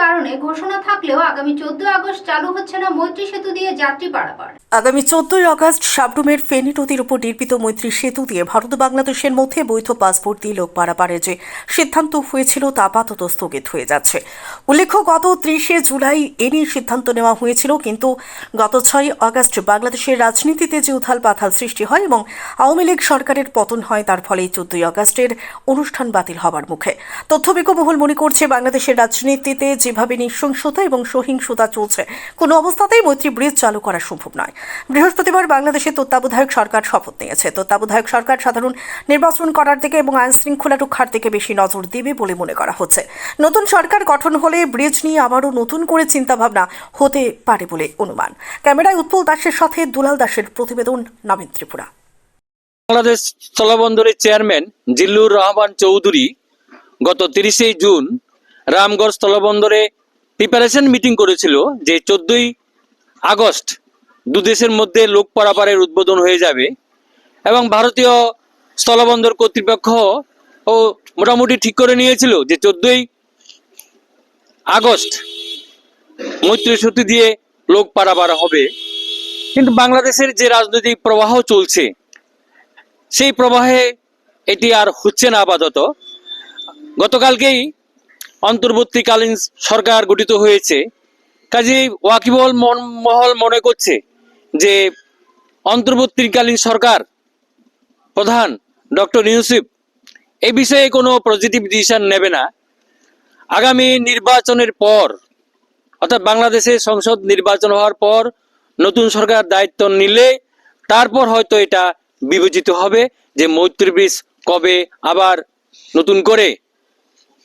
কারণে ঘোষণা থাকলেও আগামী চোদ্দ আগস্ট চালু হচ্ছে না মৈত্রী সেতু দিয়ে যাত্রী পারাপার। আগামী চোদ্দই আগস্ট সাবরুমের ফেনী নদীর উপর নির্মিত মৈত্রী সেতু দিয়ে ভারত বাংলাদেশের মধ্যে বৈধ পাসপোর্ট দিয়ে লোক পারাপারের যে সিদ্ধান্ত হয়েছিল তা আপাতত স্থগিত হয়ে যাচ্ছে। উল্লেখ্য, গত ত্রিশে জুলাই এ নিয়ে সিদ্ধান্ত নেওয়া হয়েছিল, কিন্তু গত ছয় আগস্ট বাংলাদেশের রাজনীতিতে যে উথাল পাথাল সৃষ্টি হয় এবং আওয়ামী লীগ সরকারের পতন হয়, তার ফলে চোদ্দই আগস্টের অনুষ্ঠান বাতিল হবার মুখে। তথ্যবিজ্ঞ মহল মনে করছে, বাংলাদেশের রাজনীতিতে যেভাবে নৃশংসতা এবং সহিংসতা চলছে, কোনো অবস্থাতেই মৈত্রী ব্রিজ চালু করা সম্ভব নয়। বৃহস্পতিবার বাংলাদেশের তত্ত্বাবধায়ক সরকার শপথ নিয়েছে। তত্ত্বাবধায়ক সরকার সাধারণ নির্বাচন করার দিকে এবং আইন শৃঙ্খলা রক্ষার দিকে বেশি নজর দেবে বলে মনে করা হচ্ছে। নতুন সরকার গঠন হলে ব্রিজ নিয়ে আবারও নতুন করে চিন্তাভাবনা হতে পারে বলে অনুমান। ক্যামেরায় উৎপল দাসের সাথে দুলাল দাসের প্রতিবেদন, নবীন ত্রিপুরা। বাংলাদেশ স্থলবন্দরের চেয়ারম্যান জিল্লুর রহমান চৌধুরী গত তিরিশে জুন রামগড় স্থলবন্দরে প্রিপারেশন মিটিং করেছিল যে চোদ্দই আগস্ট দু দেশের মধ্যে লোক পারাপারের উদ্বোধন হয়ে যাবে এবং ভারতীয় স্থলবন্দর কর্তৃপক্ষ ও মোটামুটি ঠিক করে নিয়েছিল যে চোদ্দই আগস্ট মৈত্রী সেতু দিয়ে লোক পারাপার হবে। কিন্তু বাংলাদেশের যে রাজনৈতিক প্রবাহ চলছে, সেই প্রবাহে এটি আর হচ্ছে না আপাতত। গতকালকেই অন্তর্বর্তীকালীন সরকার গঠিত হয়েছে। কাজেই ওয়াকিবল মহল মনে করছে যে অন্তর্বর্তীকালীন সরকার প্রধান ডক্টর ইউসুফ এ বিষয়ে কোনো পজিটিভ ডিসিশন নেবে না। আগামী নির্বাচনের পর, অর্থাৎ বাংলাদেশে সংসদ নির্বাচন হওয়ার পর নতুন সরকার দায়িত্ব নিলে তারপর হয়তো এটা বিবেচিত হবে যে মৈত্রী কবে আবার নতুন করে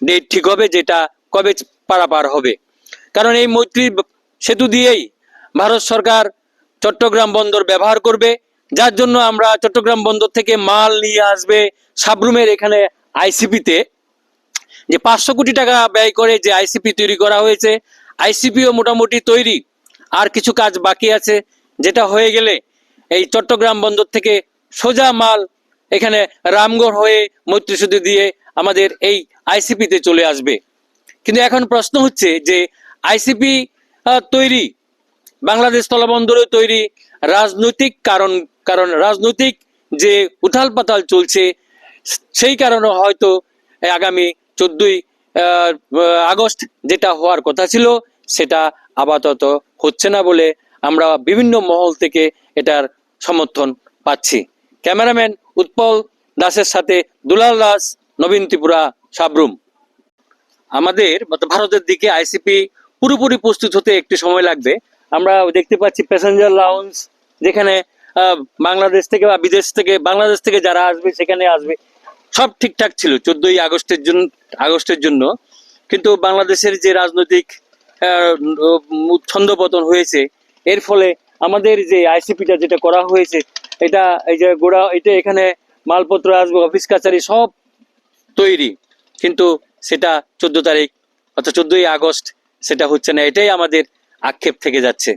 ডেট ঠিক হবে, যেটা কবে পারাপার হবে। কারণ এই মৈত্রী সেতু দিয়েই ভারত সরকার চট্টগ্রাম বন্দর ব্যবহার করবে, যার জন্য আমরা চট্টগ্রাম বন্দর থেকে মাল নিয়ে আসবে সাবরুমের এখানে আইসিপিতে। যে পাঁচশো কোটি টাকা ব্যয় করে যে আইসিপি তৈরি করা হয়েছে, আইসিপিও মোটামুটি তৈরি। আর কিছু কাজ বাকি আছে, যেটা হয়ে গেলে এই চট্টগ্রাম বন্দর থেকে সোজা মাল এখানে রামগড় হয়ে মৈত্রী সেতু দিয়ে আমাদের এই আইসিপিতে চলে আসবে। কিন্তু এখন প্রশ্ন হচ্ছে যে আইসিপি তৈরি, বাংলাদেশ স্থলবন্দরে তৈরি রাজনৈতিক কারণ কারণ রাজনৈতিক যে উথাল পাতাল চলছে, সেই কারণে হয়তো আগামী চোদ্দই আগস্ট যেটা হওয়ার কথা ছিল, সেটা আপাতত হচ্ছে না বলে আমরা বিভিন্ন মহল থেকে এটার সমর্থন পাচ্ছি। ক্যামেরাম্যান উৎপল দাসের সাথে দুলাল দাস, নবীন ত্রিপুরা, সাবরুম। আমাদের ভারতের দিকে আইসিপি পুরোপুরি প্রস্তুত হতে একটু সময় লাগবে। আমরা দেখতে পাচ্ছি প্যাসেঞ্জার লাউঞ্জ যেখানে বাংলাদেশ থেকে বা বিদেশ থেকে, বাংলাদেশ থেকে যারা আসবে, সেখানে আসবে। সব ঠিকঠাক ছিল চোদ্দই আগস্টের জন্য আগস্টের জন্য। কিন্তু বাংলাদেশের যে রাজনৈতিক ছন্দপতন হয়েছে, এর ফলে আমাদের যে আইসিপিটা যেটা করা হয়েছে এটা এই যে গোড়া, এটা এখানে মালপত্র, আসবে, অফিস কাছারি সব তৈরি। কিন্তু সেটা চোদ্দ তারিখ, অর্থাৎ চোদ্দই আগস্ট, সেটা হচ্ছে না, এটাই আমাদের আক্ষেপ থেকে যাচ্ছে।